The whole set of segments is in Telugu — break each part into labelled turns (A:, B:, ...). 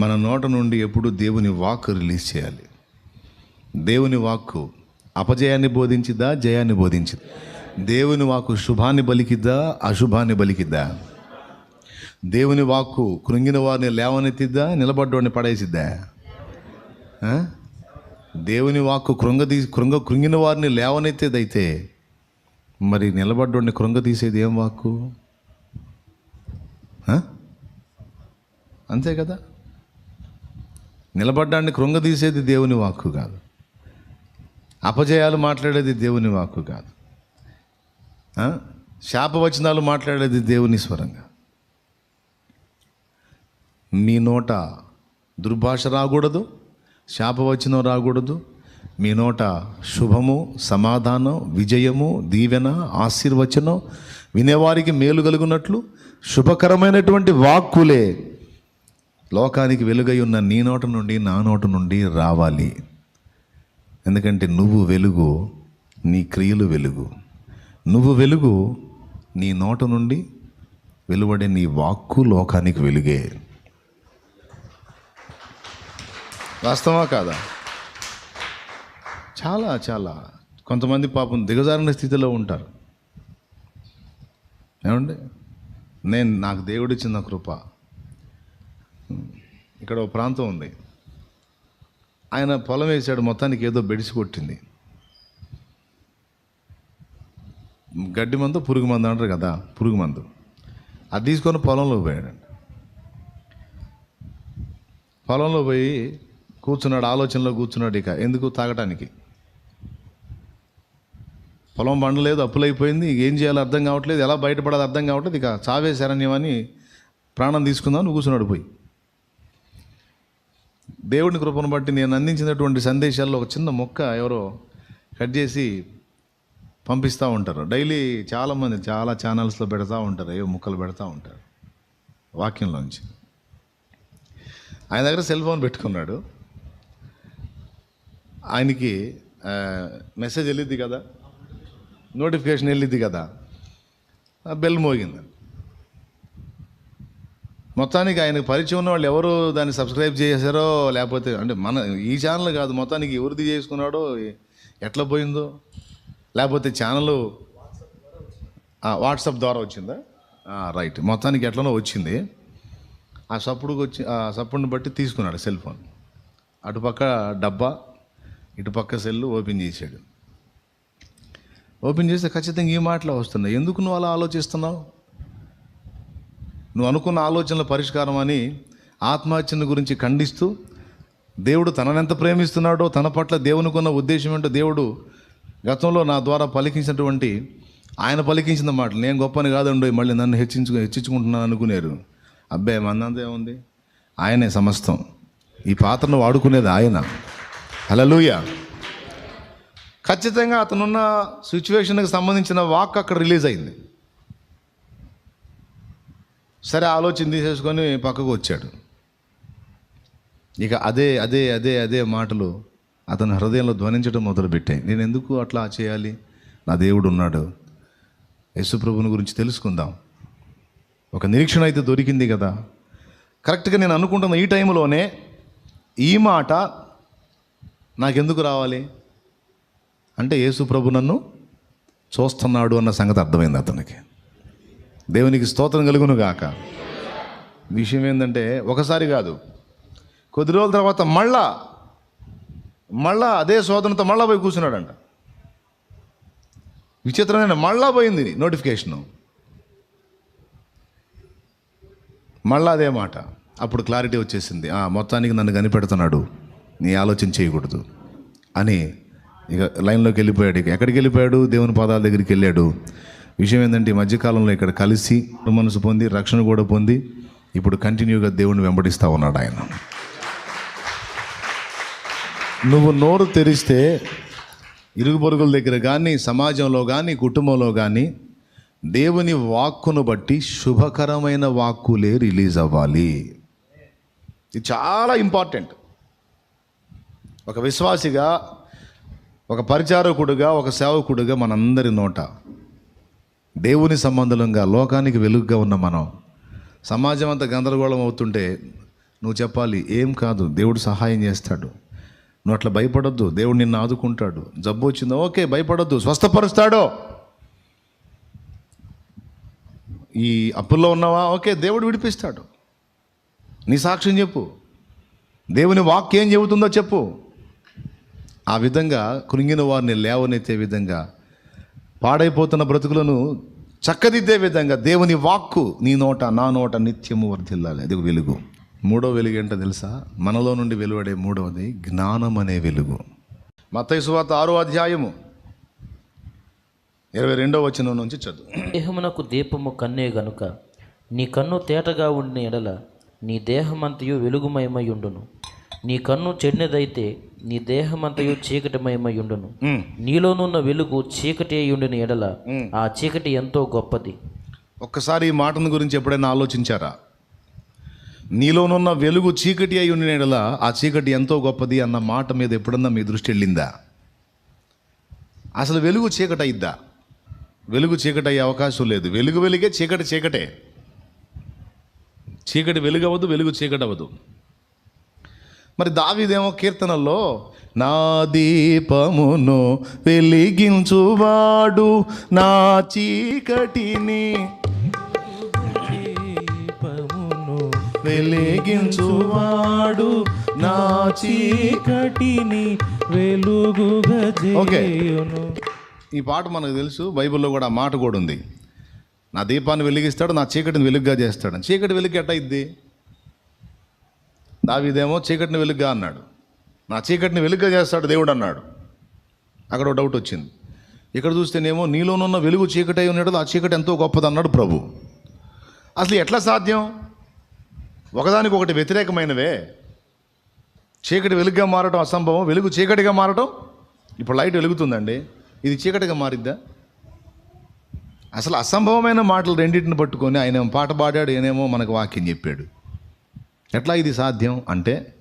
A: మన నోట నుండి ఎప్పుడు దేవుని వాక్ రిలీజ్ చేయాలి. దేవుని వాక్కు అపజయాన్ని బోధించిద్దా జయాన్ని బోధించిద్దా? దేవుని వాక్కు శుభాన్ని బలికిద్దా అశుభాన్ని బలికిద్దా? దేవుని వాక్కు కృంగిన వారిని లేవనెత్తిద్దా నిలబడ్డోడిని పడేసిద్దా? దేవుని వాక్కు కృంగ కృంగ కృంగిన వారిని లేవనెత్తేదైతే మరి నిలబడ్డోడిని కృంగ తీసేది ఏం వాక్కు? అంతే కదా? నిలబడ్డాన్ని కృంగదీసేది దేవుని వాక్కు కాదు. అపజయాలు మాట్లాడేది దేవుని వాక్కు కాదు. శాపవచనాలు మాట్లాడేది దేవుని స్వరంగా. మీ నోట దుర్భాష రాకూడదు శాపవచనం రాకూడదు. మీ నోట శుభము సమాధానం విజయము దీవెన ఆశీర్వచనం వినేవారికి మేలు కలుగునట్లు శుభకరమైనటువంటి వాక్కులే లోకానికి వెలుగై ఉన్న నీ నోట నుండి నా నోట నుండి రావాలి. ఎందుకంటే నువ్వు వెలుగు నీ క్రియలు వెలుగు. నువ్వు వెలుగు నీ నోట నుండి వెలువడే నీ వాక్కు లోకానికి వెలుగే. వాస్తవా కాదా? చాలా చాలా. కొంతమంది పాపం దిగజారిన స్థితిలో ఉంటారు. ఏమండి? నేను నాకు దేవుడిచ్చిన కృప. ఇక్కడ ఒక ప్రాంతం ఉంది. ఆయన పొలం వేసాడు మొత్తానికి ఏదో బెడిసి కొట్టింది. గడ్డి మందు పురుగు మందు అంటారు కదా పురుగు మందు. అది తీసుకొని పొలంలో పోయాడండి పొలంలో పోయి కూర్చున్నాడు ఆలోచనలో కూర్చున్నాడు ఇక. ఎందుకు? తాగటానికి. పొలం పండలేదు అప్పులైపోయింది ఏం చేయాలో అర్థం కావట్లేదు ఎలా బయటపడాలో అర్థం కావట్లేదు ఇక చావే శరణ్యమని ప్రాణం తీసుకుందామని కూర్చున్నాడు పోయి. దేవుని కృపను బట్టి నేను అందించినటువంటి సందేశాల్లో ఒక చిన్న మొక్క ఎవరో కట్ చేసి పంపిస్తూ ఉంటారు. డైలీ చాలామంది చాలా ఛానల్స్లో పెడతా ఉంటారు. ఏవో ముక్కలు పెడతా ఉంటారు. వాక్యంలోంచి ఆయన దగ్గర సెల్ ఫోన్ పెట్టుకున్నాడు. ఆయనకి మెసేజ్ వెళ్ళిద్ది కదా. నోటిఫికేషన్ వెళ్ళిద్ది కదా. బెల్ మోగింది మొత్తానికి ఆయనకు పరిచయం ఉన్న వాళ్ళు ఎవరు దాన్ని సబ్స్క్రైబ్ చేశారో లేకపోతే అంటే మన ఈ ఛానల్ కాదు మొత్తానికి ఎవరిది చేసుకున్నాడో ఎట్లా పోయిందో? లేకపోతే ఛానల్ వాట్సాప్ ద్వారా వచ్చిందా? రైట్ మొత్తానికి ఎట్లనో వచ్చింది. ఆ సప్పుడుకి వచ్చి ఆ సప్పుడుని బట్టి తీసుకున్నాడు సెల్ ఫోన్ అటుపక్క డబ్బా ఇటుపక్క సెల్ ఓపెన్ చేశాడు. ఓపెన్ చేస్తే ఖచ్చితంగా ఈ మాటలు వస్తున్నాయి. ఎందుకు నువ్వు అలా ఆలోచిస్తున్నావు? నువ్వు అనుకున్న ఆలోచనల పరిష్కారం అని ఆత్మహత్యను గురించి ఖండిస్తూ దేవుడు తననెంత ప్రేమిస్తున్నాడో తన పట్ల దేవునికున్న ఉద్దేశం ఏంటో దేవుడు గతంలో నా ద్వారా పలికించినటువంటి ఆయన పలికించిన మాటలు. నేను గొప్పని కాదండి మళ్ళీ నన్ను హెచ్చించు హెచ్చించుకుంటున్నాను అనుకునేరు. అబ్బాయి మనంతా ఏముంది? ఆయనే సమస్తం. ఈ పాత్రను వాడుకునేది ఆయన. హలలుయ ఖచ్చితంగా అతనున్న సిచ్యువేషన్కి సంబంధించిన వాక్ అక్కడ రిలీజ్ అయింది. సరే ఆలోచన తీసేసుకొని పక్కకు వచ్చాడు. ఇక అదే అదే అదే అదే మాటలు అతని హృదయంలో ధ్వనించడం మొదలుపెట్టాయి. నేను ఎందుకు అట్లా చేయాలి? నా దేవుడు ఉన్నాడు. యేసుప్రభుని గురించి తెలుసుకుందాం. ఒక నిరీక్షణ అయితే దొరికింది కదా. కరెక్ట్గా నేను అనుకుంటున్న ఈ టైంలోనే ఈ మాట నాకెందుకు రావాలి? అంటే యేసు ప్రభు నన్ను చూస్తున్నాడు అన్న సంగతి అర్థమైంది అతనికి. దేవునికి స్తోత్రం కలుగును గాక. విషయం ఏంటంటే ఒకసారి కాదు. కొద్ది రోజుల తర్వాత మళ్ళా మళ్ళా అదే శోధనతో మళ్ళా పోయి కూర్చున్నాడంట. విచిత్రమైన మళ్ళా పోయింది నోటిఫికేషను. మళ్ళా అదే మాట. అప్పుడు క్లారిటీ వచ్చేసింది. ఆ మొత్తానికి నన్ను కనిపెడుతున్నాడు. నీ ఆలోచన చేయకూడదు అని ఇక లైన్లోకి వెళ్ళిపోయాడు. ఇక ఎక్కడికి వెళ్ళిపోయాడు? దేవుని పాదాల దగ్గరికి వెళ్ళాడు. విషయం ఏంటంటే ఈ మధ్యకాలంలో ఇక్కడ కలిసి మనసు పొంది రక్షణ కూడా పొంది ఇప్పుడు కంటిన్యూగా దేవుణ్ణి వెంబడిస్తూ ఉన్నాడు ఆయన. నువ్వు నోరు తెరిస్తే ఇరుగు పొరుగుల దగ్గర కానీ సమాజంలో కానీ కుటుంబంలో కానీ దేవుని వాక్కును బట్టి శుభకరమైన వాక్కులే రిలీజ్ అవ్వాలి. ఇది చాలా ఇంపార్టెంట్. ఒక విశ్వాసిగా ఒక పరిచారకుడుగా ఒక సేవకుడుగా మనందరి నోట దేవుని సంబంధంగా లోకానికి వెలుగుగా ఉన్న మనం సమాజం అంతా గందరగోళం అవుతుంటే నువ్వు చెప్పాలి ఏం కాదు దేవుడు సహాయం చేస్తాడు. నువ్వు అట్లా భయపడొద్దు దేవుడు నిన్ను ఆదుకుంటాడు. జబ్బు వచ్చిందో? ఓకే భయపడొద్దు స్వస్థపరుస్తాడో. ఈ అప్పుల్లో ఉన్నావా? ఓకే దేవుడు విడిపిస్తాడు. నీ సాక్ష్యం చెప్పు. దేవుని వాక్యం ఏం చెబుతుందో చెప్పు. ఆ విధంగా కృంగిన వారిని లేవనెత్తే విధంగా పాడైపోతున్న బ్రతుకులను చక్కదిద్దే విధంగా దేవుని వాక్కు నీ నోట నా నోట నిత్యము వర్ధిల్లాలి. అది వెలుగు. మూడో వెలుగు ఏంటో తెలుసా? మనలో నుండి వెలువడే మూడవది జ్ఞానం అనే వెలుగు. మత్తయి సువార్త ఆరో అధ్యాయము ఇరవై రెండో వచనం నుంచి చదువు.
B: దేహమునకు దీపము కన్నే గనుక నీ కన్ను తేటగా ఉండిన ఎడల నీ దేహమంతయు వెలుగుమయమై ఉండును. నీ కన్ను చెడ్నదైతే నీ దేహమంతయు చీకటిమయమై ఉండును
A: ఉమ్.
B: నీలోనున్న వెలుగు చీకటి అయి ఉండిన ఎడల ఆ చీకటి ఎంతో గొప్పది.
A: ఒక్కసారి ఈ మాటను గురించి ఎప్పుడైనా ఆలోచించారా? నీలోనున్న వెలుగు చీకటి అయి ఉండేలా ఆ చీకటి ఎంతో గొప్పది అన్న మాట మీద ఎప్పుడన్నా మీ దృష్టి వెళ్ళిందా? అసలు వెలుగు చీకటి అయిద్దా వెలుగు చీకటి అయ్యే అవకాశం లేదు. వెలుగు వెలుగే చీకటి చీకటే. చీకటి వెలుగు అవ్వదు వెలుగు చీకటి అవ్వదు మరి దావీదేమో కీర్తనల్లో నా దీపమును వెలిగించువాడు నా చీకటిని వెలిగించువాడు నా
C: చీకటిని వెలుగుగా
A: ఓకే. ఈ పాట మనకు తెలుసు బైబిల్లో కూడా ఆ మాట కూడా ఉంది. నా దీపాన్ని వెలిగిస్తాడు నా చీకటిని వెలుగుగా చేస్తాడు. చీకటి వెలుగు ఎట్ట అయింది దావిదేమో చీకటిని వెలుగ్గా అన్నాడు. నా చీకటిని వెలుగ్గా చేస్తాడు దేవుడు అన్నాడు. అక్కడ ఒక డౌట్ వచ్చింది. ఇక్కడ చూస్తేనేమో నీలోనున్న వెలుగు చీకటి అయి ఉన్నాడు ఆ చీకటి ఎంతో గొప్పది అన్నాడు ప్రభు. అసలు ఎట్లా సాధ్యం? ఒకదానికి ఒకటి వ్యతిరేకమైనవే. చీకటి వెలుగుగా మారటం అసంభవం వెలుగు చీకటిగా మారటం? ఇప్పుడు లైట్ వెలుగుతుందండి. ఇది చీకటిగా మారిద్దా? అసలు అసంభవమైన మాటలు రెండింటిని పట్టుకొని ఆయన పాట పాడాడు ఈయనేమో మనకు వాక్యం చెప్పాడు. ఎట్లా ఇది సాధ్యం అంటే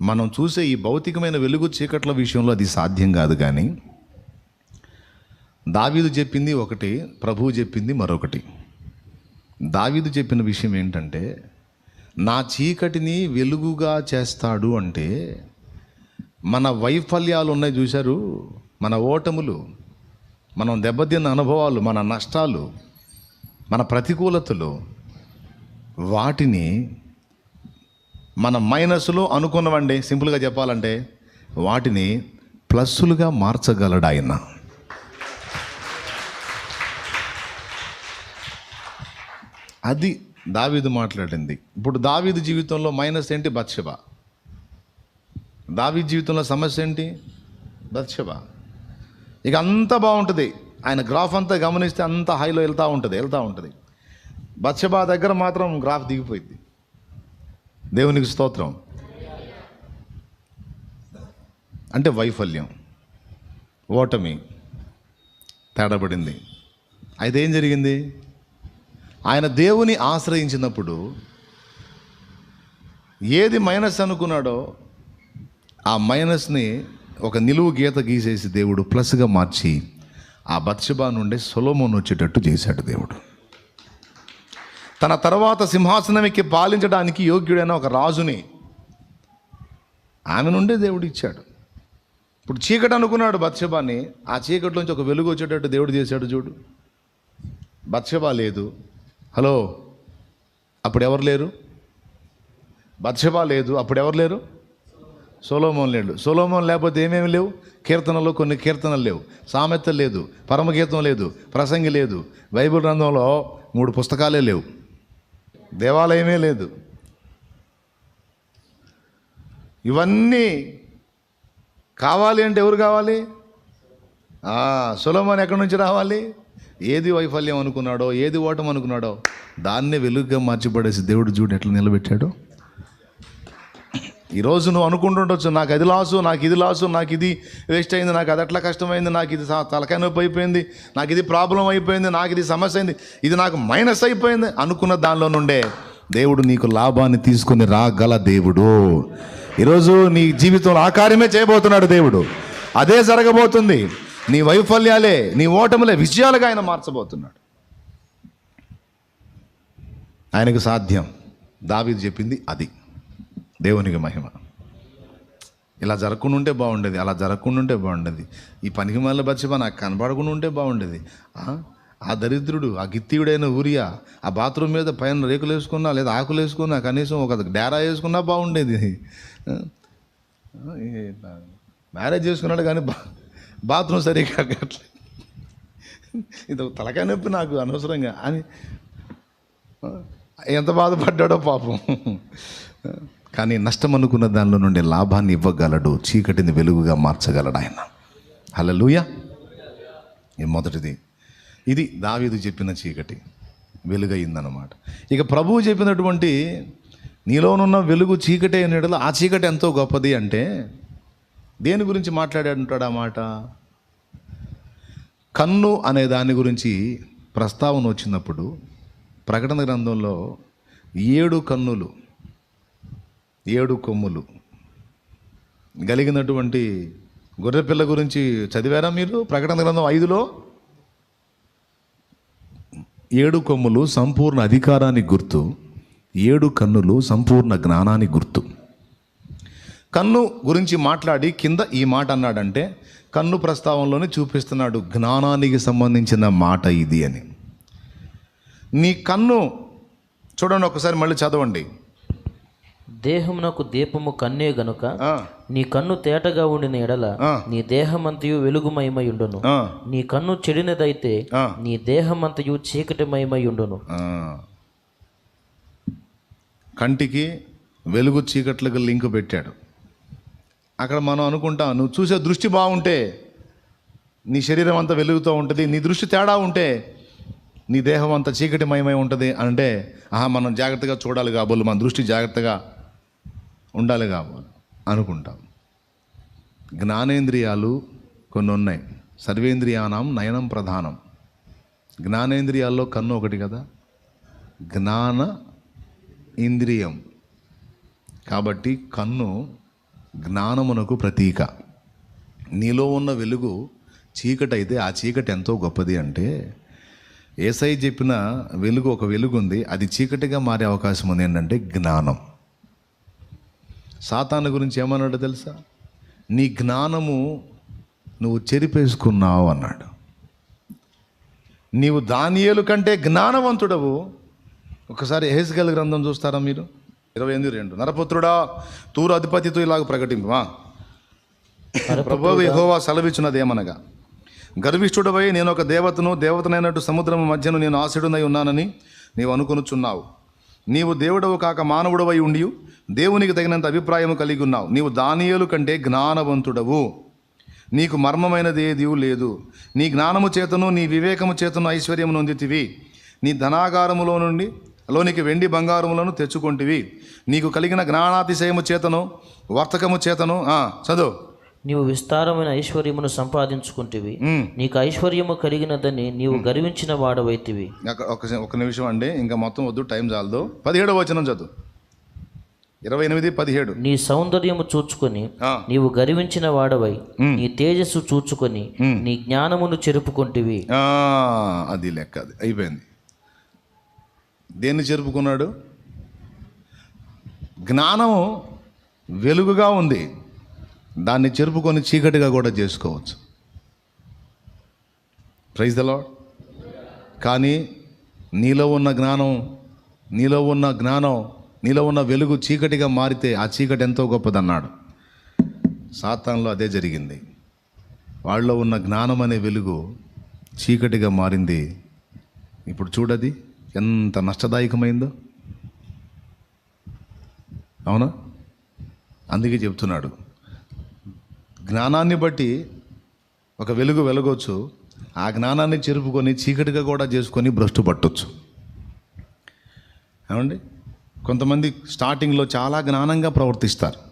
A: మనం చూసే ఈ భౌతికమైన వెలుగు చీకట్ల విషయంలో అది సాధ్యం కాదు కానీ దావీదు చెప్పింది ఒకటి ప్రభువు చెప్పింది మరొకటి. దావీదు చెప్పిన విషయం ఏంటంటే నా చీకటిని వెలుగుగా చేస్తాడు అంటే మన వైఫల్యాలు ఉన్నాయి చూశారు మన ఓటములు మనం దెబ్బతిన్న అనుభవాలు మన నష్టాలు మన ప్రతికూలతలు వాటిని మన మైనస్లో అనుకున్నవండి. సింపుల్గా చెప్పాలంటే వాటిని ప్లస్సులుగా మార్చగలడు ఆయన. అది దావీదు మాట్లాడింది. ఇప్పుడు దావీదు జీవితంలో మైనస్ ఏంటి? బత్షబ. దావీ జీవితంలో సమస్య ఏంటి? బత్షబ. ఇక అంతా బాగుంటుంది. ఆయన గ్రాఫ్ అంతా గమనిస్తే అంత హైలో వెళ్తూ ఉంటుంది వెళ్తూ ఉంటుంది. బత్షబా దగ్గర మాత్రం గ్రాఫ్ దిగిపోయింది. దేవునికి స్తోత్రం. అంటే వైఫల్యం. ఓటమి. తేడబడింది అయితే ఏం జరిగింది? ఆయన దేవుని ఆశ్రయించినప్పుడు ఏది మైనస్ అనుకున్నాడో ఆ మైనస్ని ఒక నిలువు గీత గీసేసి దేవుడు ప్లస్గా మార్చి ఆ బత్సబా నుండి సొలోమోన్ వచ్చేటట్టు చేశాడు దేవుడు. తన తర్వాత సింహాసనం ఎక్కి పాలించడానికి యోగ్యుడైన ఒక రాజుని ఆమె నుండే దేవుడు ఇచ్చాడు. ఇప్పుడు చీకటి అనుకున్నాడు బత్షబాని. ఆ చీకటిలోంచి ఒక వెలుగు వచ్చేటట్టు దేవుడు చేశాడు చూడు. బత్షబా లేదు. హలో అప్పుడు ఎవరు లేరు? బత్షబా లేదు. అప్పుడు ఎవరు లేరు? సోలోమోన్ లేడు. సోలోమోన్ లేకపోతే ఏమేమి లేవు? కీర్తనలు కొన్ని కీర్తనలు లేవు. సామెత లేదు. పరమగీతం లేదు. ప్రసంగి లేదు. బైబిల్ గ్రంథంలో మూడు పుస్తకాలే లేవు. దేవాలయమే లేదు. ఇవన్నీ కావాలి అంటే ఎవరు కావాలి? సులభం ఎక్కడి నుంచి రావాలి? ఏది వైఫల్యం అనుకున్నాడో ఏది ఓటం అనుకున్నాడో దాన్నే వెలుగుగా మార్చిపడేసి దేవుడు చూడు ఎట్లా నిలబెట్టాడో. ఈరోజు నువ్వు అనుకుంటుండొచ్చు నాకు అది లాసు నాకు ఇది లాసు నాకు ఇది వేస్ట్ అయింది నాకు అది అట్లా కష్టమైంది నాకు ఇది సా- తలకాయ నొప్పి అయిపోయింది నాకు ఇది ప్రాబ్లం అయిపోయింది నాకు ఇది సమస్య అయింది ఇది నాకు మైనస్ అయిపోయింది అనుకున్న దానిలో నుండే దేవుడు నీకు లాభాన్ని తీసుకుని రాగల దేవుడు. ఈరోజు నీ జీవితంలో ఆ కార్యమే చేయబోతున్నాడు దేవుడు. అదే జరగబోతుంది. నీ వైఫల్యాలే నీ ఓటములే విజయాలుగా ఆయన మార్చబోతున్నాడు. ఆయనకు సాధ్యం. దావీదు చెప్పింది అది. దేవునికి మహిమ. ఇలా జరగకుండా ఉంటే బాగుండేది అలా జరగకుండా ఉంటే బాగుండేది. ఈ పనికి మళ్ళీ బచ్చిపా నాకు కనపడకుండా ఉంటే బాగుండేది. ఆ? దరిద్రుడు ఆ గిత్తీయుడైన ఊరియా ఆ బాత్రూమ్ మీద పైన రేకులు వేసుకున్నా లేదా ఆకులు వేసుకున్నా కనీసం ఒక డేరా వేసుకున్నా బాగుండేది. మ్యారేజ్ చేసుకున్నాడు కానీ బా బాత్రూమ్ సరిగ్గా కట్టలేదు. ఇది తలకాయ నొప్పి నాకు అనవసరంగా. అని ఎంత బాధపడ్డాడో పాపం. కానీ నష్టం అనుకున్న దానిలో నుండి లాభాన్ని ఇవ్వగలడు చీకటిని వెలుగుగా మార్చగలడు ఆయన. హలో లూయ మొదటిది. ఇది దావీదు చెప్పిన చీకటి వెలుగయిందనమాట ఇక ప్రభువు చెప్పినటువంటి నీలోనున్న వెలుగు చీకటి అయిన ఆ చీకటి ఎంతో గొప్పది అంటే దేని గురించి మాట్లాడాడంటాడు ఆ మాట? కన్ను అనే దాని గురించి ప్రస్తావన వచ్చినప్పుడు ప్రకటన గ్రంథంలో ఏడు కన్నులు ఏడు కొమ్ములు. కలిగినటువంటి గొర్రెపిల్ల గురించి చదివారా మీరు? ప్రకటన గ్రంథం ఐదులో? ఏడు కొమ్ములు సంపూర్ణ అధికారానికి గుర్తు ఏడు కన్నులు సంపూర్ణ జ్ఞానానికి గుర్తు. కన్ను గురించి మాట్లాడి కింద ఈ మాట అన్నాడంటే కన్ను ప్రస్తావంలోనే చూపిస్తున్నాడు జ్ఞానానికి సంబంధించిన మాట ఇది అని. నీ కన్ను చూడండి ఒకసారి మళ్ళీ చదవండి.
B: దేహమునకు దీపము కన్నే గనుక నీ కన్ను తేటగా ఉండిన ఎడల. నీ దేహమంతయు వెలుగుమయమై ఉండును
A: ఆ,
B: నీ కన్ను చెడినదైతే. నీ దేహమంతయు చీకటిమయమై ఉండును
A: ఆ. కంటికి వెలుగు చీకట్లకు లింక్ పెట్టాడు అక్కడ మనం అనుకుంటాం నువ్వు చూసే దృష్టి బాగుంటే నీ శరీరం అంతా వెలుగుతూ ఉంటుంది నీ దృష్టి తేడా ఉంటే నీ దేహం అంతా చీకటిమయమై ఉంటుంది అంటే ఆహా మనం జాగ్రత్తగా చూడాలి కాబోలు మన దృష్టి జాగ్రత్తగా ఉండాలి కావాలి అనుకుంటాం. జ్ఞానేంద్రియాలు కొన్ని ఉన్నాయి సర్వేంద్రియానం నయనం ప్రధానం. జ్ఞానేంద్రియాల్లో కన్ను ఒకటి కదా? జ్ఞాన ఇంద్రియం. కాబట్టి కన్ను జ్ఞానమునకు ప్రతీక. నీలో ఉన్న వెలుగు చీకటి అయితే ఆ చీకటి ఎంతో గొప్పది అంటే ఏసై చెప్పిన వెలుగు ఒక వెలుగు ఉంది అది చీకటిగా మారే అవకాశం ఉంది ఏంటంటే జ్ఞానం. సాతాను గురించి ఏమన్నాడు తెలుసా? నీ జ్ఞానము నువ్వు చెరిపేసుకున్నావు అన్నాడు. నీవు దానియేలు కంటే జ్ఞానవంతుడవు. ఒకసారి హేస్గల్ గ్రంథం చూస్తారా మీరు? ఇరవై ఎనిమిది రెండు. నరపుత్రుడా తూరు అధిపతితో ఇలాగ ప్రకటింపమా? ప్రభు యెహోవా సెలవిచ్చినది ఏమనగా గర్విష్ఠుడవై నేను ఒక దేవతను దేవతనైనట్టు సముద్రము మధ్యను నేను ఆశుడునై ఉన్నానని నీవు అనుకొనుచున్నావు. నీవు దేవుడవు కాక మానవుడవై ఉండి దేవునికి తగినంత అభిప్రాయము కలిగి ఉన్నావు. నీవు దానియలు కంటే జ్ఞానవంతుడవు. నీకు మర్మమైనది ఏది లేదు. నీ జ్ఞానము చేతను నీ వివేకము చేతను ఐశ్వర్యము నొందితివి నీ ధనాగారములో నుండి లోనికి వెండి బంగారములను తెచ్చుకొంటివి. నీకు కలిగిన జ్ఞానాతిశయము చేతను వర్తకము చేతను చదువు.
B: నీవు విస్తారమైన ఐశ్వర్యమును సంపాదించుకుంటివి. నీకు ఐశ్వర్యము కలిగినదని నీవు గర్వించిన వాడవైతివి.
A: ఒక ఒక నిమిషం అండి. ఇంకా మొత్తం వద్దు టైం చాలదు. పదిహేడవ వచనం చదువు. ఇరవై ఎనిమిది పదిహేడు.
B: నీ సౌందర్యము చూచుకొని నీవు గర్వించిన వాడవై నీ తేజస్సు చూచుకొని నీ జ్ఞానమును చెరుపుకొంటివి.
A: అది లెక్క అది అయిపోయింది. దేన్ని చెరుపుకున్నాడు? జ్ఞానం వెలుగుగా ఉంది. దాన్ని చెరుపుకొని చీకటిగా కూడా చేసుకోవచ్చు. ప్రైజ్ ద లాడ్ కానీ నీలో ఉన్న జ్ఞానం నీలో ఉన్న జ్ఞానం నీలో ఉన్న వెలుగు చీకటిగా మారితే ఆ చీకటి ఎంతో గొప్పదన్నాడు. సాతాన్లో అదే జరిగింది. వాళ్ళలో ఉన్న జ్ఞానం అనే వెలుగు చీకటిగా మారింది. ఇప్పుడు చూడది ఎంత నష్టదాయకమైందో. అవునా? అందుకే చెప్తున్నాడు. జ్ఞానాన్ని బట్టి ఒక వెలుగు వెలగొచ్చు. ఆ జ్ఞానాన్ని చెరుపుకొని చీకటిగా కూడా చేసుకొని భ్రష్టు పట్టొచ్చు. ఏమండి? కొంతమంది స్టార్టింగ్లో చాలా జ్ఞానంగా ప్రవర్తిస్తారు.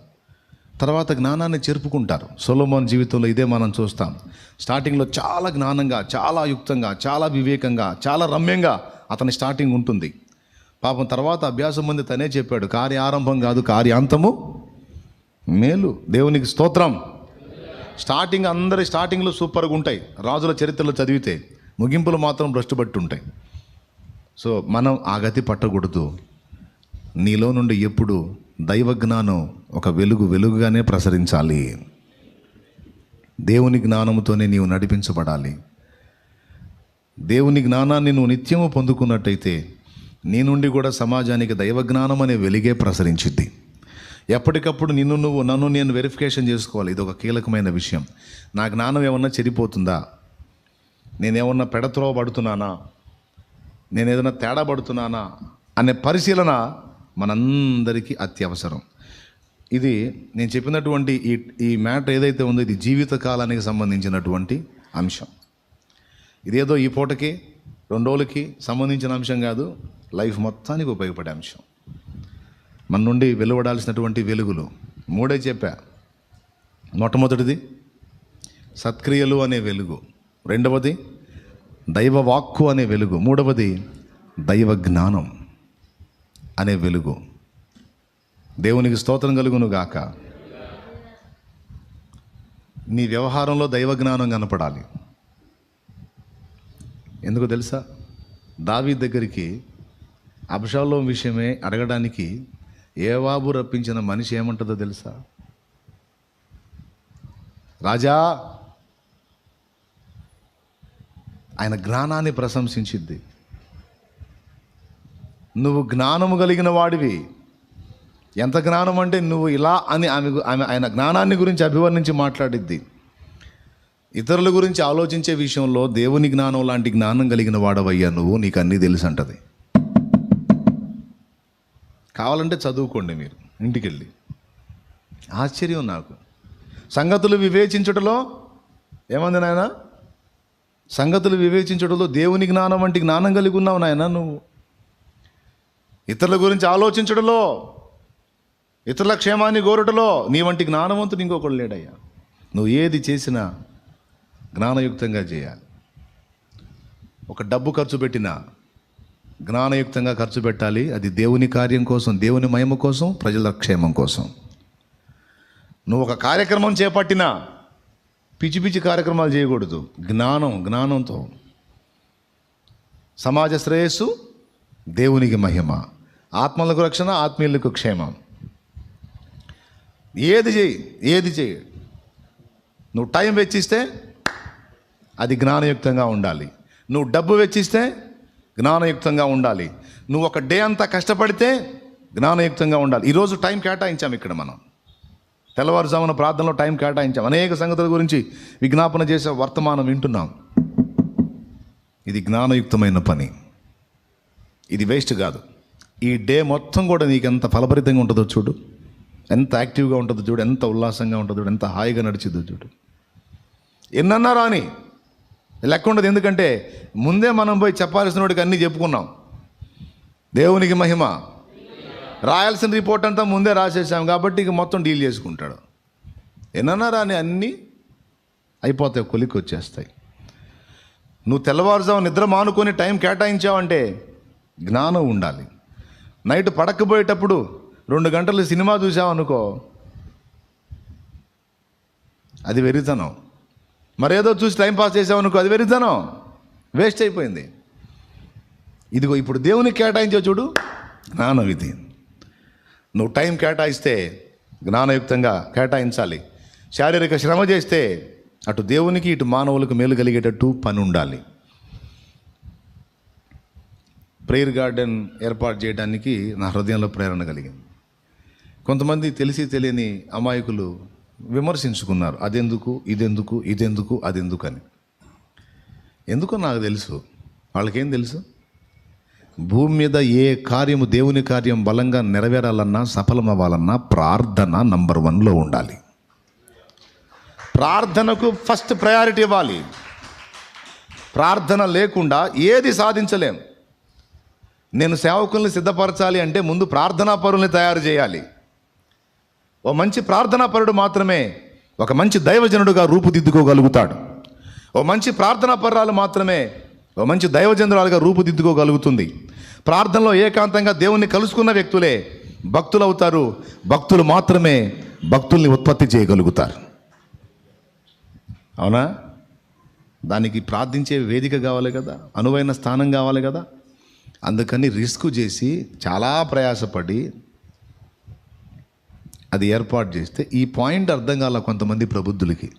A: తర్వాత జ్ఞానాన్ని చెరుపుకుంటారు. సొలోమోన్ జీవితంలో ఇదే మనం చూస్తాం. స్టార్టింగ్లో చాలా జ్ఞానంగా చాలా యుక్తంగా చాలా వివేకంగా చాలా రమ్యంగా అతని స్టార్టింగ్ ఉంటుంది. పాపం తర్వాత అభ్యాసం మంది తనే చెప్పాడు కార్య ఆరంభం కాదు కార్యాంతము మేలు. దేవునికి స్తోత్రం. స్టార్టింగ్ అందరి స్టార్టింగ్లో సూపర్గా ఉంటాయి. రాజుల చరిత్రలో చదివితే ముగింపులు మాత్రం భ్రష్టుపట్టి ఉంటాయి సో మనం ఆ గతి పట్టకూడదు. నీలో నుండి ఎప్పుడు దైవ జ్ఞానం ఒక వెలుగు వెలుగుగానే ప్రసరించాలి. దేవుని జ్ఞానముతోనే నీవు నడిపించబడాలి. దేవుని జ్ఞానాన్ని నువ్వు నిత్యము పొందుకున్నట్టయితే నీ నుండి కూడా సమాజానికి దైవ జ్ఞానం అనే వెలిగే ప్రసరించిద్ది. ఎప్పటికప్పుడు నిన్ను నువ్వు నన్ను నేను వెరిఫికేషన్ చేసుకోవాలి. ఇది ఒక కీలకమైన విషయం. నా జ్ఞానం ఏమన్నా చెడిపోతుందా? నేనేమన్నా పెడత్రోవ పడుతున్నానా? నేను ఏదైనా తేడా పడుతున్నానా? అనే పరిశీలన మనందరికీ అత్యవసరం. ఇది నేను చెప్పినటువంటి ఈ ఈ మ్యాటర్ ఏదైతే ఉందో ఇది జీవిత కాలానికి సంబంధించినటువంటి అంశం. ఇదేదో ఈ పూటకి రెండు రోజులకి సంబంధించిన అంశం కాదు లైఫ్ మొత్తానికి ఉపయోగపడే అంశం. మన నుండి వెలువడాల్సినటువంటి వెలుగులు. మూడే చెప్పా. మొట్టమొదటిది సత్క్రియలు అనే వెలుగు. రెండవది దైవ వాక్కు అనే వెలుగు. మూడవది దైవ జ్ఞానం అనే వెలుగు. దేవునికి స్తోత్రం కలుగును గాక. నీ వ్యవహారంలో దైవ జ్ఞానం కనపడాలి. ఎందుకు తెలుసా? దావీ దగ్గరికి అబ్షాలోం విషయమే అడగడానికి ఏవాబు రప్పించిన మనిషి ఏమంటుందో తెలుసా? రాజా ఆయన జ్ఞానాన్ని ప్రశంసించింది నువ్వు జ్ఞానము కలిగిన వాడివి. ఎంత జ్ఞానం అంటే నువ్వు ఇలా అని ఆమె ఆమె ఆయన జ్ఞానాన్ని గురించి అభివర్ణించి మాట్లాడిద్ది. ఇతరుల గురించి ఆలోచించే విషయంలో దేవుని జ్ఞానం లాంటి జ్ఞానం కలిగిన వాడవయ్యా నువ్వు నీకు అన్నీ తెలుసు అంటది కావాలంటే చదువుకోండి మీరు ఇంటికి వెళ్ళి ఆశ్చర్యం నాకు. సంగతులు వివేచించుటలో ఏమంది నాయన? సంగతులు వివేచించుటలో దేవుని జ్ఞానం వంటి జ్ఞానం కలిగి ఉన్నావు నాయన నువ్వు. ఇతరుల గురించి ఆలోచించడంలో ఇతరుల క్షేమాన్ని కోరటలో నీ వంటి జ్ఞానవంతుడు ఇంకొకడు లేడయ్యా. నువ్వు ఏది చేసినా జ్ఞానయుక్తంగా చేయాలి. ఒక డబ్బు ఖర్చు పెట్టినా జ్ఞానయుక్తంగా ఖర్చు పెట్టాలి. అది దేవుని కార్యం కోసం దేవుని మహిమ కోసం ప్రజల క్షేమం కోసం. నువ్వు ఒక కార్యక్రమం చేపట్టినా పిచ్చి పిచ్చి కార్యక్రమాలు చేయకూడదు. జ్ఞానం జ్ఞానంతో. సమాజ శ్రేయస్సు దేవునికి మహిమ. ఆత్మలకు రక్షణ ఆత్మీయులకు క్షేమం. ఏది చేయి ఏది చేయి. నువ్వు టైం వెచ్చిస్తే అది జ్ఞానయుక్తంగా ఉండాలి. నువ్వు డబ్బు వెచ్చిస్తే జ్ఞానయుక్తంగా ఉండాలి. నువ్వు ఒక డే అంతా కష్టపడితే జ్ఞానయుక్తంగా ఉండాలి. ఈరోజు టైం కేటాయించాం ఇక్కడ మనం. తెల్లవారుజామున ప్రార్థనలో టైం కేటాయించాం. అనేక సంగతుల గురించి విజ్ఞాపన చేసే వర్తమానం వింటున్నాం. ఇది జ్ఞానయుక్తమైన పని. ఇది వేస్ట్ కాదు. ఈ డే మొత్తం కూడా నీకు ఎంత ఫలభరితంగా ఉంటుందో చూడు. ఎంత యాక్టివ్గా ఉంటుందో చూడు. ఎంత ఉల్లాసంగా ఉంటుందో చూడు. ఎంత హాయిగా నడిచిద్దో చూడు. ఎన్నన్నా రాని లెక్క ఉండదు. ఎందుకంటే ముందే మనం పోయి చెప్పాల్సిన వాడికి అన్నీ చెప్పుకున్నాం. దేవునికి మహిమ. రాయాల్సిన రిపోర్ట్ అంతా ముందే రాసేసాం కాబట్టి ఇక మొత్తం డీల్ చేసుకుంటాడు. ఎన్నన్నా రాని అన్నీ అయిపోతాయి కొలికి వచ్చేస్తాయి. నువ్వు తెల్లవారుజాము నిద్ర మానుకొని టైం కేటాయించావంటే జ్ఞానం ఉండాలి. నైట్ పడకపోయేటప్పుడు రెండు గంటలు సినిమా చూసావనుకో అది వెరితనం. మరేదో చూసి టైం పాస్ చేసావనుకో అది వెరితనం. వేస్ట్ అయిపోయింది. ఇదిగో ఇప్పుడు దేవుని కేటాయించే చూడు జ్ఞానం ఇది నువ్వు టైం కేటాయిస్తే జ్ఞానయుక్తంగా కేటాయించాలి. శారీరక శ్రమ చేస్తే అటు దేవునికి ఇటు మానవులకు మేలు కలిగేటట్టు పని ఉండాలి. ప్రేయర్ గార్డెన్ ఏర్పాటు చేయడానికి నా హృదయంలో ప్రేరణ కలిగింది. కొంతమంది తెలిసి తెలియని అమాయకులు విమర్శించుకున్నారు. అదెందుకు? ఇదెందుకు? ఇదెందుకు? అదెందుకు అని ఎందుకో నాకు తెలుసు. వాళ్ళకేం తెలుసు? భూమి మీద ఏ కార్యము దేవుని కార్యం బలంగా నెరవేరాలన్నా సఫలమవ్వాలన్నా ప్రార్థన నంబర్ వన్లో ఉండాలి. ప్రార్థనకు ఫస్ట్ ప్రయారిటీ ఇవ్వాలి. ప్రార్థన లేకుండా ఏది సాధించలేం. నేను సేవకుల్ని సిద్ధపరచాలి అంటే ముందు ప్రార్థనా పరుల్ని తయారు చేయాలి. ఓ మంచి ప్రార్థనా పరుడు మాత్రమే ఒక మంచి దైవజనుడుగా రూపుదిద్దుకోగలుగుతాడు. ఓ మంచి ప్రార్థనాపరురాలు మాత్రమే ఓ మంచి దైవజనురాలుగా రూపుదిద్దుకోగలుగుతుంది. ప్రార్థనలో ఏకాంతంగా దేవుణ్ణి కలుసుకున్న వ్యక్తులే భక్తులు అవుతారు భక్తులు మాత్రమే భక్తుల్ని ఉత్పత్తి చేయగలుగుతారు. అవునా? దానికి ప్రార్థించే వేదిక కావాలి కదా అనువైన స్థానం కావాలి కదా. అందుకని రిస్క్ చేసి చాలా ప్రయాసపడి అది ఏర్పాటు చేస్తే ఈ పాయింట్ అర్థం కాల కొంతమంది ప్రబుద్ధులకి.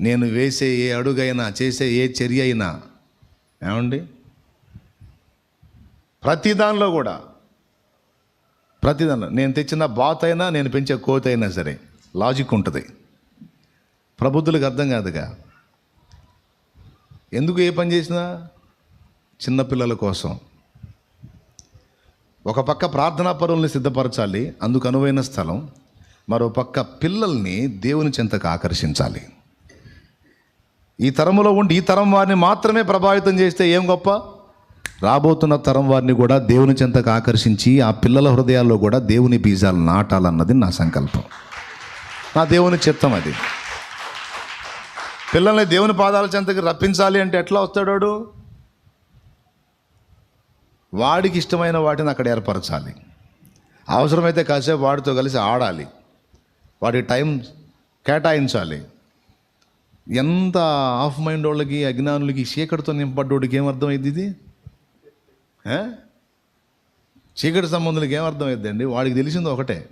A: నేను వేసే ఏ అడుగైనా చేసే ఏ చర్య అయినా ఏమండి? ప్రతి దానిలో కూడా ప్రతి దానిలో నేను తెచ్చిన బాత్ అయినా నేను పెంచే కోత అయినా సరే లాజిక్ ఉంటుంది. ప్రబుద్ధులకు అర్థం కాదుగా. ఎందుకు ఏ పని చేసినా? చిన్నపిల్లల కోసం. ఒక పక్క ప్రార్థనా పరుల్ని సిద్ధపరచాలి అందుకు అనువైన స్థలం. మరో పక్క పిల్లల్ని దేవుని చెంతకు ఆకర్షించాలి. ఈ తరములో ఉండి ఈ తరం వారిని మాత్రమే ప్రభావితం చేస్తే ఏం గొప్ప? రాబోతున్న తరం వారిని కూడా దేవుని చెంతకు ఆకర్షించి ఆ పిల్లల హృదయాల్లో కూడా దేవుని బీజాలు నాటాలన్నది నా సంకల్పం. నా దేవుని చిత్తం అది. పిల్లల్ని దేవుని పాదాల చెంతకి రప్పించాలి అంటే ఎట్లా వస్తాడోడు వాడికి ఇష్టమైన వాటిని అక్కడ ఏర్పరచాలి. అవసరమైతే కాసేపు వాడితో కలిసి ఆడాలి. వాడి టైం కేటాయించాలి. ఎంత ఆఫ్ మైండ్ వాళ్ళకి అజ్ఞానులకి చీకటితో నింపడ్డోడికి ఏమర్థమైంది ఇది? చీకటి సంబంధులకి ఏమర్థమైందండి అండి వాడికి తెలిసింది ఒకటే.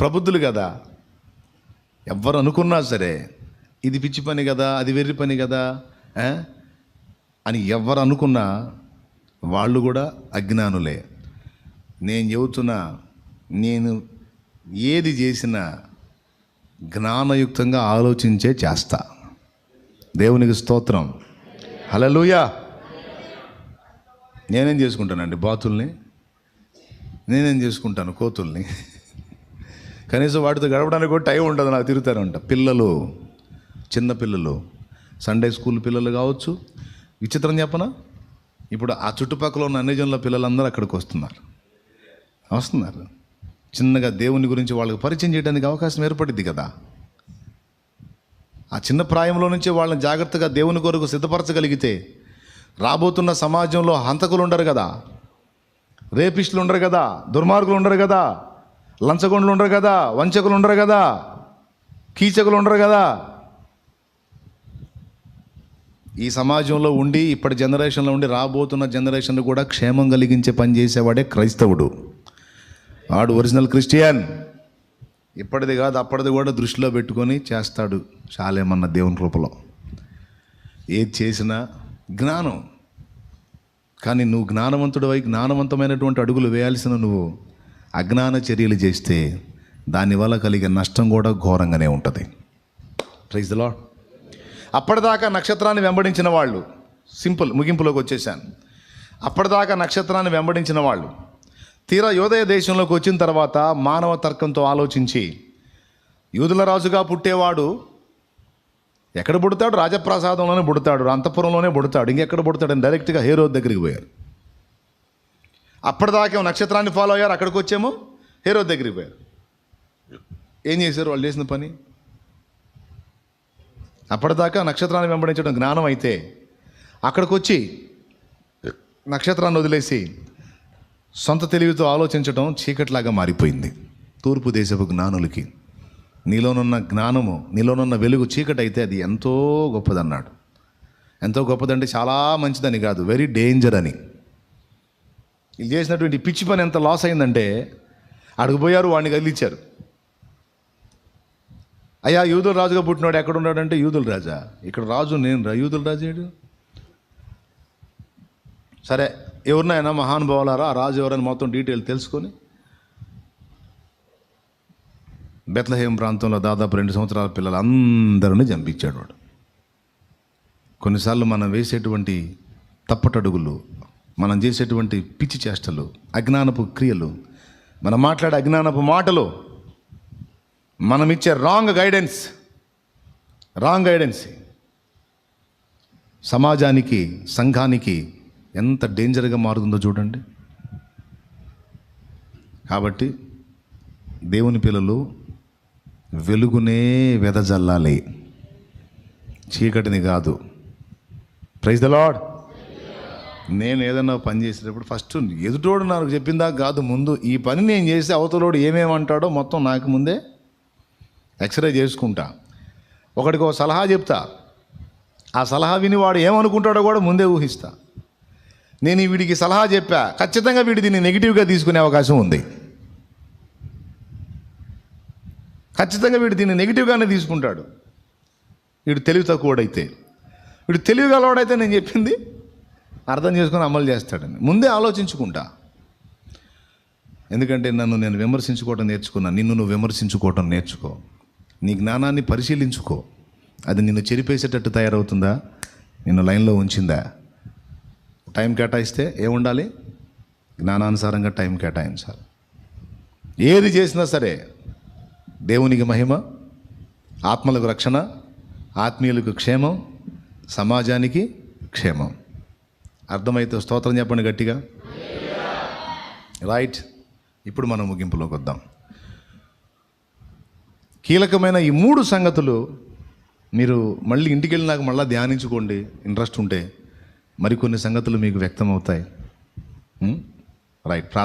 A: ప్రబుద్ధులు కదా. ఎవ్వరు అనుకున్నా సరే ఇది పిచ్చి పని కదా అది వెర్రి పని కదా అని ఎవరు అనుకున్నా వాళ్ళు కూడా అజ్ఞానులే. నేను చెబుతున్నా నేను ఏది చేసినా జ్ఞానయుక్తంగా ఆలోచించే చేస్తా. దేవునికి స్తోత్రం. హలలుయా నేనేం చేసుకుంటానండి? బాతుల్ని? నేనేం చేసుకుంటాను? కోతుల్ని? కనీసం వాటితో గడపడానికి కూడా టైం ఉండదు నాకు తిరుగుతారు పిల్లలు చిన్న పిల్లలు. సండే స్కూల్ పిల్లలు కావచ్చు విచిత్రం చెప్పనా? ఇప్పుడు ఆ చుట్టుపక్కల ఉన్న అన్ని జనుల పిల్లలందరూ అక్కడికి వస్తున్నారు. వస్తున్నారు. చిన్నగా దేవుని గురించి వాళ్ళకి పరిచయం చేయడానికి అవకాశం ఏర్పడింది కదా. ఆ చిన్న ప్రాయంలో నుంచే వాళ్ళని జాగ్రత్తగా దేవుని కొరకు సిద్ధపరచగలిగితే రాబోతున్న సమాజంలో హంతకులు ఉండరు కదా. రేపిస్టులు ఉండరు కదా. దుర్మార్గులు ఉండరు కదా. లంచగొండలు ఉండరు కదా. వంచకులు ఉండరు కదా. కీచకులు ఉండరు కదా. ఈ సమాజంలో ఉండి ఇప్పటి జనరేషన్లో ఉండి రాబోతున్న జనరేషన్ కూడా క్షేమం కలిగించే పని చేసేవాడే క్రైస్తవుడు. వాడు ఒరిజినల్ క్రిస్టియన్. ఇప్పటిది కాదు అప్పటిది కూడా దృష్టిలో పెట్టుకొని చేస్తాడు చాలేమన్న దేవుని రూపంలో ఏది చేసినా జ్ఞానం. కానీ నువ్వు జ్ఞానవంతుడివై జ్ఞానవంతమైనటువంటి అడుగులు వేయాల్సిన నువ్వు అజ్ఞాన చర్యలు చేస్తే దానివల్ల కలిగే నష్టం కూడా ఘోరంగానే ఉంటుంది. ప్రైజ్ ద లాడ్ అప్పటిదాకా నక్షత్రాన్ని వెంబడించిన వాళ్ళు సింపుల్ ముగింపులోకి వచ్చేసాను అప్పటిదాకా నక్షత్రాన్ని వెంబడించిన వాళ్ళు తీరా యోదయ దేశంలోకి వచ్చిన తర్వాత మానవ తర్కంతో ఆలోచించి యూదుల రాజుగా పుట్టేవాడు ఎక్కడ పుడతాడు? రాజప్రసాదంలోనే పుడతాడు అంతఃపురంలోనే పుడతాడు ఇంకెక్కడ పుడతాడని డైరెక్ట్గా హేరో దగ్గరికి పోయారు. అప్పటిదాకేమో నక్షత్రాన్ని ఫాలో అయ్యారు అక్కడికి వచ్చేమో హేరో దగ్గరికి పోయారు. ఏం చేశారు? వాళ్ళు చేసిన పని? అప్పటిదాకా నక్షత్రాన్ని వెంబడించడం జ్ఞానం అయితే అక్కడికి వచ్చి నక్షత్రాన్ని వదిలేసి సొంత తెలివితో ఆలోచించడం చీకట్లాగా మారిపోయింది. తూర్పు దేశపు జ్ఞానులకి నీలోనున్న జ్ఞానము నీలోనున్న వెలుగు చీకటి అయితే అది ఎంతో గొప్పదన్నాడు. ఎంతో గొప్పదంటే చాలా మంచిదని కాదు వెరీ డేంజర్ అని. వీళ్ళు చేసినటువంటి పిచ్చి పని ఎంత లాస్ అయిందంటే అడుగుపోయారు వాడిని కదిలిచ్చారు అయ్యా యూదుల రాజుగా పుట్టినాడు ఎక్కడ ఉన్నాడంటే యూదుల రాజా. ఇక్కడ రాజు నేను రా. యూదుల రాజేడు సరే ఎవరినైనా మహానుభావులారా ఆ రాజు ఎవరైనా మొత్తం డీటెయిల్ తెలుసుకొని బెత్లహేం ప్రాంతంలో దాదాపు రెండు సంవత్సరాల పిల్లలందరినీ చంపించాడు వాడు. కొన్నిసార్లు మనం వేసేటువంటి తప్పటడుగులు మనం చేసేటువంటి పిచ్చి చేష్టలు అజ్ఞానపు క్రియలు మనం మాట్లాడే అజ్ఞానపు మాటలు మనం ఇచ్చే రాంగ్ గైడెన్స్ రాంగ్ గైడెన్స్. సమాజానికి సంఘానికి ఎంత డేంజర్గా మారుతుందో చూడండి. కాబట్టి దేవుని పిల్లలు వెలుగునే వెదజల్లాలి చీకటిని కాదు. ప్రైజ్ ద లాడ్ నేను ఏదైనా పని చేసేటప్పుడు ఫస్ట్ ఎదుటోడు నాకు చెప్పిందా కాదు ముందు ఈ పని నేను చేసి అవతలోడు ఏమేమంటాడో మొత్తం నాకు ముందే ఎక్స్రే చేసుకుంటా. ఒకడికి ఒక సలహా చెప్తా. ఆ సలహా విని వాడు ఏమనుకుంటాడో కూడా ముందే ఊహిస్తా. నేను వీడికి సలహా చెప్పా. ఖచ్చితంగా వీడి దీన్ని నెగిటివ్గా తీసుకునే అవకాశం ఉంది. ఖచ్చితంగా వీడు దీన్ని నెగిటివ్గానే తీసుకుంటాడు. వీడు తెలివి తక్కువడైతే. వీడు తెలివి గలవాడైతే నేను చెప్పింది అర్థం చేసుకొని అమలు చేస్తాడని. ముందే ఆలోచించుకుంటా. ఎందుకంటే నన్ను నేను విమర్శించుకోవటం నేర్చుకున్నా. నిన్ను నువ్వు విమర్శించుకోవటం నేర్చుకో. నీ జ్ఞానాన్ని పరిశీలించుకో. అది నిన్ను చెరిపేసేటట్టు తయారవుతుందా? నిన్ను లైన్లో ఉంచిందా? టైం కేటాయిస్తే ఏముండాలి? జ్ఞానానుసారంగా టైం కేటాయించాలి. ఏది చేసినా సరే దేవునికి మహిమ ఆత్మలకు రక్షణ ఆత్మీయులకు క్షేమం సమాజానికి క్షేమం. అర్థమైతే స్తోత్రం చెప్పండి గట్టిగా. రైట్. ఇప్పుడు మనం ముగింపులోకి వద్దాం. కీలకమైన ఈ మూడు సంగతులు మీరు మళ్ళీ ఇంటికి వెళ్ళినాక మళ్ళీ ధ్యానించుకోండి. ఇంట్రెస్ట్ ఉంటే మరికొన్ని సంగతులు మీకు వ్యక్తం అవుతాయి రైట్.